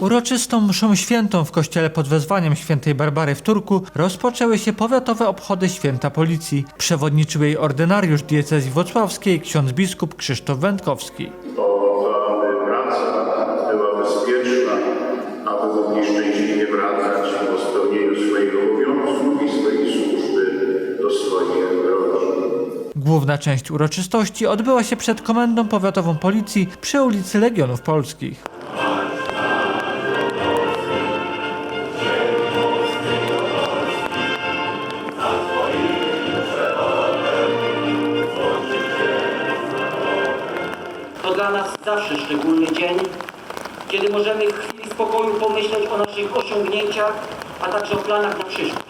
Uroczystą mszą świętą w kościele pod wezwaniem świętej Barbary w Turku rozpoczęły się powiatowe obchody święta policji. Przewodniczył jej ordynariusz diecezji włocławskiej ksiądz biskup Krzysztof Wędkowski. to, aby praca była bezpieczna, aby mogli szczęśliwie wracać po spełnieniu swoich obowiązków i swojej służby do swoich rodzin. Główna część uroczystości odbyła się przed komendą powiatową policji przy ulicy Legionów Polskich. Zawsze szczególny dzień, kiedy możemy w chwili spokoju pomyśleć o naszych osiągnięciach, a także o planach na przyszłość.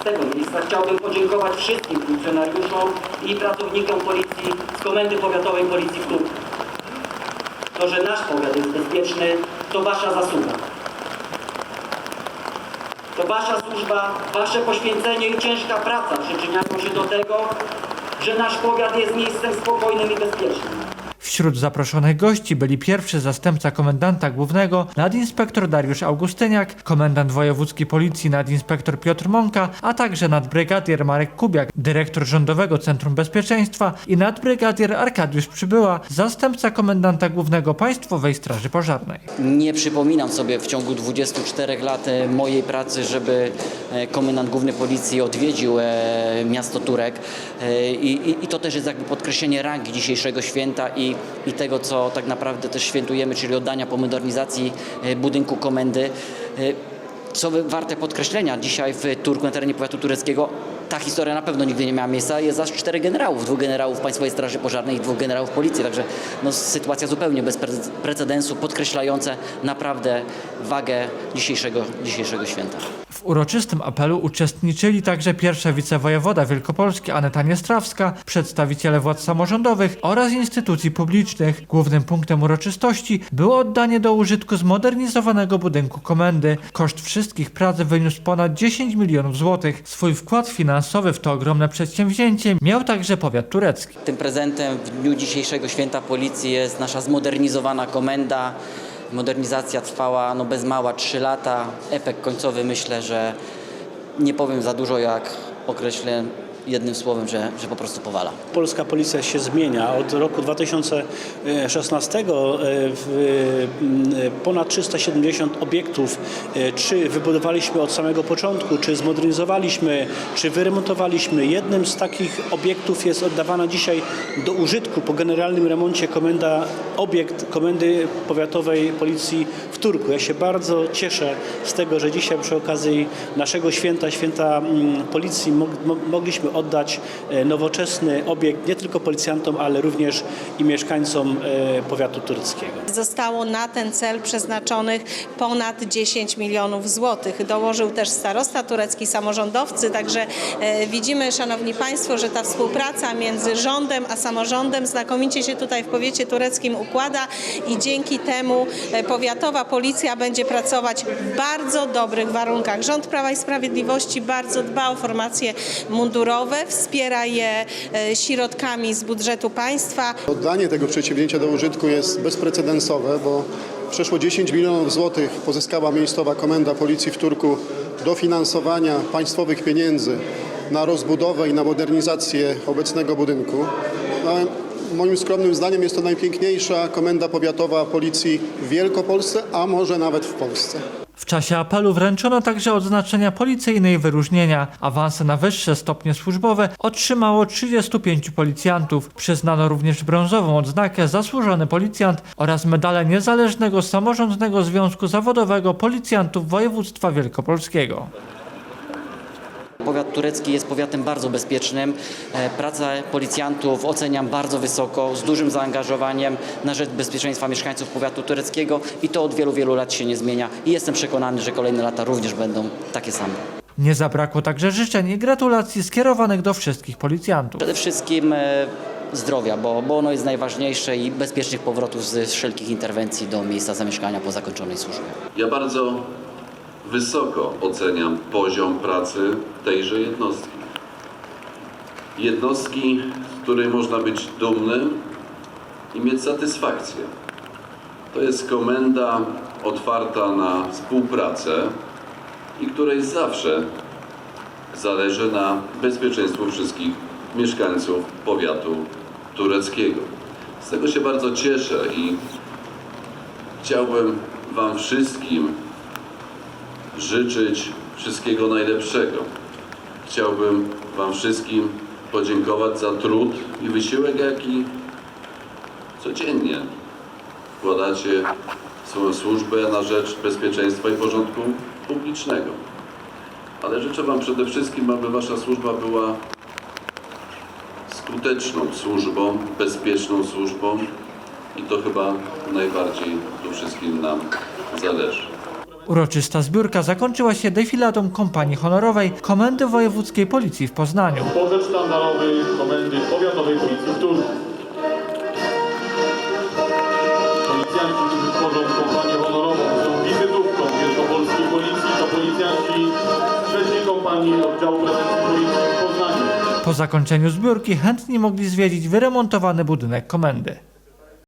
Z tego miejsca chciałbym podziękować wszystkim funkcjonariuszom i pracownikom policji z Komendy Powiatowej Policji w Turku. To, że nasz powiat jest bezpieczny, to wasza zasługa. To wasza służba, wasze poświęcenie i ciężka praca przyczyniają się do tego, że nasz powiat jest miejscem spokojnym i bezpiecznym. Wśród zaproszonych gości byli pierwszy zastępca komendanta głównego nadinspektor Dariusz Augustyniak, komendant wojewódzki policji nadinspektor Piotr Mąka, a także nadbrygadier Marek Kubiak, dyrektor Rządowego Centrum Bezpieczeństwa i nadbrygadier Arkadiusz Przybyła, zastępca komendanta głównego Państwowej Straży Pożarnej. Nie przypominam sobie w ciągu 24 lat e, mojej pracy, żeby e, komendant główny policji odwiedził e, miasto Turek i, i, i to też jest jakby podkreślenie rangi dzisiejszego święta i, i tego, co tak naprawdę też świętujemy, czyli oddania po modernizacji e, budynku komendy. E, Co warte podkreślenia, dzisiaj w Turku, na terenie powiatu tureckiego, ta historia na pewno nigdy nie miała miejsca. Jest aż czterech generałów, dwóch generałów Państwowej Straży Pożarnej i dwóch generałów Policji, także no, sytuacja zupełnie bez pre- precedensu, podkreślające naprawdę wagę dzisiejszego, dzisiejszego święta. W uroczystym apelu uczestniczyli także pierwsza wicewojewoda Wielkopolski Aneta Niestrawska, przedstawiciele władz samorządowych oraz instytucji publicznych. Głównym punktem uroczystości było oddanie do użytku zmodernizowanego budynku komendy. Koszt wszystkich prac wyniósł ponad 10 milionów złotych. Swój wkład finansowy w to ogromne przedsięwzięcie miał także powiat turecki. Tym prezentem w dniu dzisiejszego święta policji jest nasza zmodernizowana komenda. Modernizacja trwała no bez mała 3 lata. Efekt końcowy myślę, że nie powiem za dużo, jak określę jednym słowem, że, że po prostu powala. Polska policja się zmienia. Od roku 2016 e, e, ponad 370 obiektów, e, czy wybudowaliśmy od samego początku, czy zmodernizowaliśmy, czy wyremontowaliśmy. Jednym z takich obiektów jest oddawana dzisiaj do użytku po generalnym remoncie komenda, obiekt Komendy Powiatowej Policji w Turku. Ja się bardzo cieszę z tego, że dzisiaj przy okazji naszego święta, święta mm, policji mog- mo- mogliśmy oddać e, nowoczesny obiekt nie tylko policjantom, ale również i mieszkańcom e, powiatu tureckiego. Zostało na ten cel przeznaczonych ponad 10 milionów złotych. Dołożył też starosta turecki, samorządowcy, także e, widzimy, Szanowni Państwo, że ta współpraca między rządem a samorządem znakomicie się tutaj w powiecie tureckim układa i dzięki temu powiatowa policja będzie pracować w bardzo dobrych warunkach. Rząd Prawa i Sprawiedliwości bardzo dba o formacje wspiera je e, środkami z budżetu państwa. Oddanie tego przedsięwzięcia do użytku jest bezprecedensowe, bo przeszło 10 milionów złotych pozyskała miejscowa komenda policji w Turku dofinansowania państwowych pieniędzy na rozbudowę i na modernizację obecnego budynku. No, moim skromnym zdaniem jest to najpiękniejsza komenda powiatowa policji w Wielkopolsce, a może nawet w Polsce. W czasie apelu wręczono także odznaczenia policyjne i wyróżnienia. Awanse na wyższe stopnie służbowe otrzymało 35 policjantów. Przyznano również brązową odznakę Zasłużony Policjant oraz medale Niezależnego Samorządnego Związku Zawodowego Policjantów Województwa Wielkopolskiego. Powiat turecki jest powiatem bardzo bezpiecznym. E, Pracę policjantów oceniam bardzo wysoko, z dużym zaangażowaniem na rzecz bezpieczeństwa mieszkańców powiatu tureckiego i to od wielu, wielu lat się nie zmienia i jestem przekonany, że kolejne lata również będą takie same. Nie zabrakło także życzeń i gratulacji skierowanych do wszystkich policjantów. Przede wszystkim e, zdrowia, bo, bo ono jest najważniejsze i bezpiecznych powrotów z wszelkich interwencji do miejsca zamieszkania po zakończonej służbie. Ja bardzo wysoko oceniam poziom pracy tejże jednostki. Jednostki, z której można być dumnym i mieć satysfakcję. To jest komenda otwarta na współpracę i której zawsze zależy na bezpieczeństwu wszystkich mieszkańców powiatu tureckiego. Z tego się bardzo cieszę i chciałbym Wam wszystkim życzyć wszystkiego najlepszego. Chciałbym Wam wszystkim podziękować za trud i wysiłek, jaki codziennie wkładacie w swoją służbę na rzecz bezpieczeństwa i porządku publicznego. Ale życzę Wam przede wszystkim, aby Wasza służba była skuteczną służbą, bezpieczną służbą i to chyba najbardziej tu wszystkim nam zależy. Uroczysta zbiórka zakończyła się defiladą kompanii honorowej Komendy Wojewódzkiej Policji w Poznaniu. Pozew sztandarowy Komendy Powiatowej Policji w Turku. Policjanci, którzy tworzą kompanię honorową, są wizytówką wielkopolskiej policji, to policjanci trzeciej kompanii oddziału prewencji policji w Poznaniu. Po zakończeniu zbiórki chętni mogli zwiedzić wyremontowany budynek komendy.